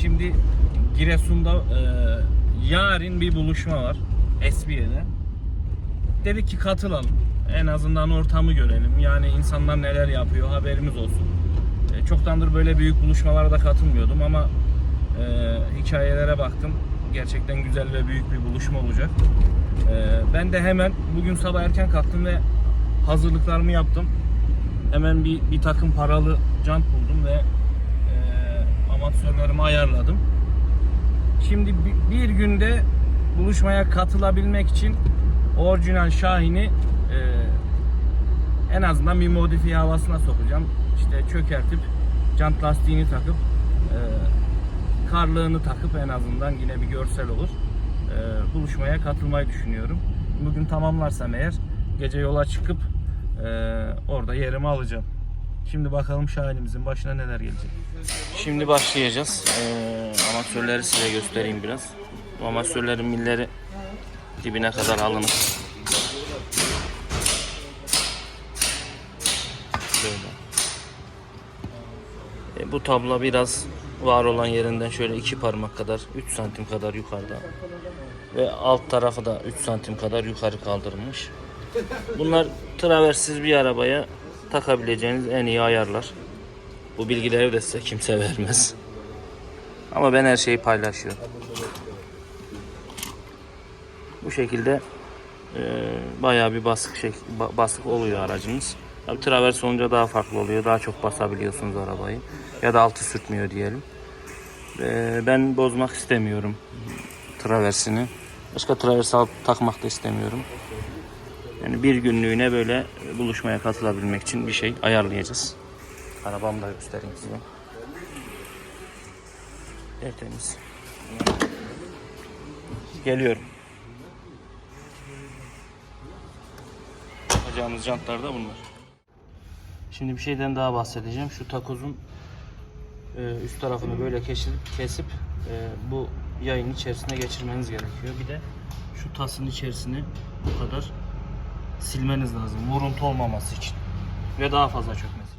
Şimdi Giresun'da e, yarın bir buluşma var. Esbiye'de. Dedik ki katılalım. En azından ortamı görelim. Yani insanlar neler yapıyor haberimiz olsun. E, çoktandır böyle büyük buluşmalara da katılmıyordum ama e, hikayelere baktım. Gerçekten güzel ve büyük bir buluşma olacak. E, ben de hemen bugün sabah erken kalktım ve hazırlıklarımı yaptım. Hemen bir, bir takım paralı jant buldum ve e, amatörlerimi ayarladım. Şimdi bi- bir günde buluşmaya katılabilmek için orijinal Şahin'i e, en azından bir modifiye havasına sokacağım. İşte çökertip jant lastiğini takıp e, karlığını takıp en azından yine bir görsel olur. E, buluşmaya katılmayı düşünüyorum. Bugün tamamlarsam eğer gece yola çıkıp e, orada yerimi alacağım. Şimdi bakalım Şahin'imizin başına neler gelecek. Şimdi başlayacağız. Ee, amatörleri size göstereyim biraz. Bu amatörlerin milleri dibine kadar alınır. Şöyle. E, bu tabla biraz var olan yerinden şöyle iki parmak kadar 3 santim kadar yukarıda ve alt tarafı da 3 santim kadar yukarı kaldırılmış. Bunlar traversiz bir arabaya takabileceğiniz en iyi ayarlar. Bu bilgileri de size kimse vermez. Ama ben her şeyi paylaşıyorum. Bu şekilde e, bayağı bir basık ba- basık oluyor aracınız. Tabii travers olunca daha farklı oluyor. Daha çok basabiliyorsunuz arabayı. Ya da altı sürtmüyor diyelim. E, ben bozmak istemiyorum traversini. Başka travers alt takmak da istemiyorum. Yani bir günlüğüne böyle buluşmaya katılabilmek için bir şey ayarlayacağız. Arabamı da göstereyim size. Tertemiz. Geliyorum. Yapacağımız jantlar da bunlar. Şimdi bir şeyden daha bahsedeceğim. Şu takozun e, üst tarafını böyle kesip, kesip bu yayın içerisine geçirmeniz gerekiyor. Bir de şu tasın içerisini bu kadar silmeniz lazım. Vuruntu olmaması için. Ve daha fazla çökmesi